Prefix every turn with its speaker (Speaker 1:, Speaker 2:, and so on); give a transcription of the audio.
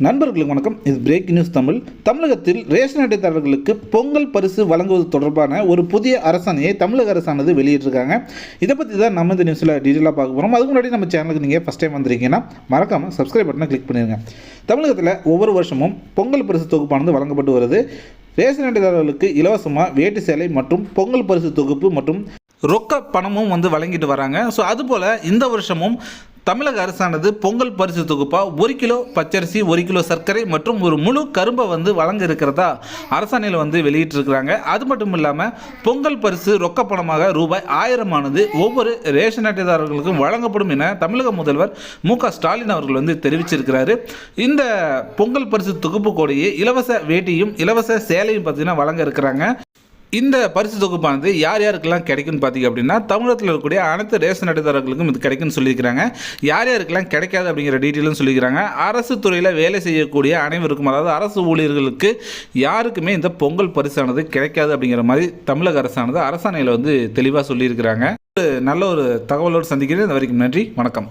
Speaker 1: நண்பர்களுக்கு வணக்கம். இது பிரேக் நியூஸ் தமிழ். தமிழகத்தில் ரேஷன் அட்டைதாரர்களுக்கு பொங்கல் பரிசு வழங்குவது தொடர்பான ஒரு புதிய அரசாணையை தமிழக அரசானது வெளியிட்டிருக்காங்க. இதை பற்றி தான் நம்ம இந்த நியூஸில் டீட்டெயிலாக பார்க்க போகிறோம் அதுக்கு முன்னாடி நம்ம சேனலுக்கு நீங்கள் ஃபஸ்ட் டைம் வந்திருக்கீங்கன்னா மறக்காமல் சப்ஸ்கிரைப் பட்டனை கிளிக் பண்ணிடுங்க தமிழகத்தில் ஒவ்வொரு வருஷமும் பொங்கல் பரிசு தொகுப்பானது வழங்கப்பட்டு வருது. ரேஷன் அட்டைதாரர்களுக்கு இலவசமாக வேட்டு சேலை மற்றும் பொங்கல் பரிசு தொகுப்பு மற்றும் ரொக்க பணமும் வந்து வழங்கிட்டு வராங்க. ஸோ அதுபோல் இந்த வருஷமும் தமிழக அரசானது பொங்கல் பரிசு தொகுப்பாக ஒரு கிலோ பச்சரிசி ஒரு கிலோ சர்க்கரை மற்றும் ஒரு முழு கரும்பை வந்து வழங்க இருக்கிறதா அரசாணையில் வந்து வெளியிட்டிருக்கிறாங்க. அது மட்டும் இல்லாமல் பொங்கல் பரிசு ரொக்க பணமாக ரூபாய் ஆயிரமானது ஒவ்வொரு ரேஷன் அட்டைதாரர்களுக்கும் வழங்கப்படும் என தமிழக முதல்வர் மு ஸ்டாலின் அவர்கள் வந்து தெரிவிச்சிருக்கிறாரு. இந்த பொங்கல் பரிசு தொகுப்பு கோடையே இலவச வேட்டியும் இலவச சேலையும் பார்த்தீங்கன்னா வழங்க இருக்கிறாங்க. இந்த பரிசு தொகுப்பானது யார் யாருக்கெல்லாம் கிடைக்கும்னு பார்த்தீங்க அப்படின்னா தமிழகத்தில் இருக்கக்கூடிய அனைத்து ரேஷன் அட்டைதாரர்களுக்கும் இது கிடைக்கும்னு சொல்லியிருக்கிறாங்க. யார் யாருக்கெல்லாம் கிடைக்காது அப்படிங்கிற டீட்டெயிலும் சொல்லியிருக்கிறாங்க. அரசு துறையில் வேலை செய்யக்கூடிய அனைவருக்கும் அதாவது அரசு ஊழியர்களுக்கு யாருக்குமே இந்த பொங்கல் பரிசானது கிடைக்காது அப்படிங்கிற மாதிரி தமிழக அரசானது அரசாணையில் வந்து தெளிவாக சொல்லியிருக்கிறாங்க. ஒரு நல்ல ஒரு தகவலோடு சந்திக்கிறேன். இது வரைக்கும் நன்றி. வணக்கம்.